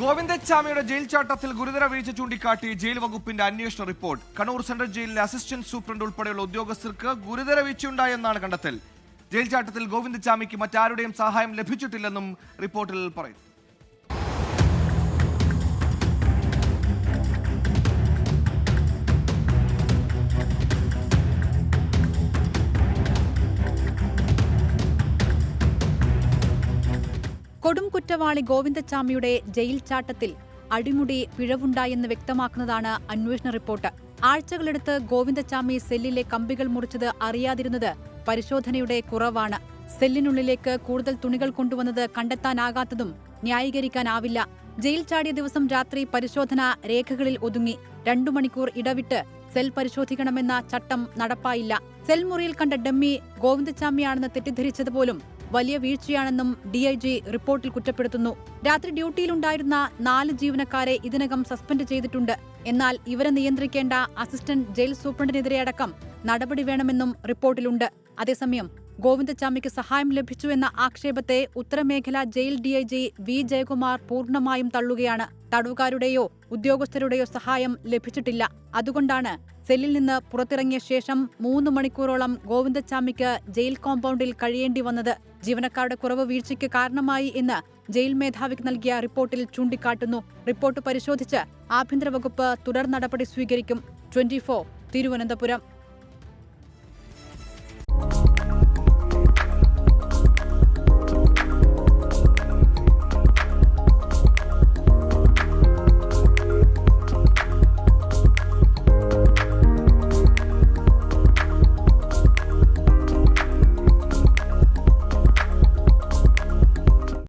ഗോവിന്ദച്ചാമിയുടെ jail ചാട്ടത്തിൽ ഗുരുതര വീഴ്ച ചൂണ്ടിക്കാട്ടി ജയിൽ വകുപ്പിന്റെ അന്വേഷണ റിപ്പോർട്ട്. കണ്ണൂർ സെൻട്രൽ ജയിലിലെ അസിസ്റ്റന്റ് സൂപ്രണ്ട് ഉൾപ്പെടെയുള്ള ഉദ്യോഗസ്ഥർക്ക് ഗുരുതര വീഴ്ചയുണ്ടായെന്നാണ് കണ്ടെത്തൽ. ജയിൽ ചാട്ടത്തിൽ ഗോവിന്ദച്ചാമിക്ക് മറ്റാരുടെയും സഹായം ലഭിച്ചിട്ടില്ലെന്നും റിപ്പോർട്ടിൽ പറയുന്നു. കൊടും കുറ്റവാളി ഗോവിന്ദച്ചാമിയുടെ ജയിൽ ചാട്ടത്തിൽ അടിമുടി പിഴവുണ്ടായെന്ന് വ്യക്തമാക്കുന്നതാണ് അന്വേഷണ റിപ്പോർട്ട്. ആഴ്ചകളെടുത്ത് ഗോവിന്ദച്ചാമി സെല്ലിലെ കമ്പികൾ മുറിച്ചത് അറിയാതിരുന്നത് പരിശോധനയുടെ കുറവാണ്. സെല്ലിനുള്ളിലേക്ക് കൂടുതൽ തുണികൾ കൊണ്ടുവന്നത് കണ്ടെത്താനാകാത്തതും ന്യായീകരിക്കാനാവില്ല. ജയിൽ ചാടിയ ദിവസം രാത്രി പരിശോധന രേഖകളിൽ ഒതുങ്ങി. രണ്ടു മണിക്കൂർ ഇടവിട്ട് സെൽ പരിശോധിക്കണമെന്ന ചട്ടം നടപ്പായില്ല. സെൽ മുറിയിൽ കണ്ട ഡമ്മി ഗോവിന്ദച്ചാമിയാണെന്ന് തെറ്റിദ്ധരിച്ചതുപോലും വലിയ വീഴ്ചയാണെന്നും ഡി ഐ ജി റിപ്പോർട്ടിൽ കുറ്റപ്പെടുത്തുന്നു. രാത്രി ഡ്യൂട്ടിയിലുണ്ടായിരുന്ന നാല് ജീവനക്കാരെ ഇതിനകം സസ്പെൻഡ് ചെയ്തിട്ടുണ്ട്. എന്നാൽ ഇവരെ നിയന്ത്രിക്കേണ്ട അസിസ്റ്റന്റ് ജയിൽ സൂപ്രണ്ടിനെതിരെ അടക്കം നടപടി വേണമെന്നും റിപ്പോർട്ടിലുണ്ട്. അതേസമയം ഗോവിന്ദച്ചാമിക്ക് സഹായം ലഭിച്ചു എന്ന ആക്ഷേപത്തെ ഉത്തരമേഖല jail D I G V Jayakumar പൂർണമായും തള്ളുകയാണ്. തടവുകാരുടെയോ ഉദ്യോഗസ്ഥരുടെയോ സഹായം ലഭിച്ചിട്ടില്ല. അതുകൊണ്ടാണ് സെല്ലിൽ നിന്ന് പുറത്തിറങ്ങിയ ശേഷം മൂന്ന് മണിക്കൂറോളം ഗോവിന്ദച്ചാമിക്ക് ജയിൽ കോമ്പൗണ്ടിൽ കഴിയേണ്ടി വന്നത്. ജീവനക്കാരുടെ കുറവ് വീഴ്ചയ്ക്ക് കാരണമായി എന്ന് ജയിൽ മേധാവിക്ക് നൽകിയ റിപ്പോർട്ടിൽ ചൂണ്ടിക്കാട്ടുന്നു. റിപ്പോർട്ട് പരിശോധിച്ച് ആഭ്യന്തര വകുപ്പ് തുടർ നടപടി സ്വീകരിക്കും. ട്വന്റി തിരുവനന്തപുരം.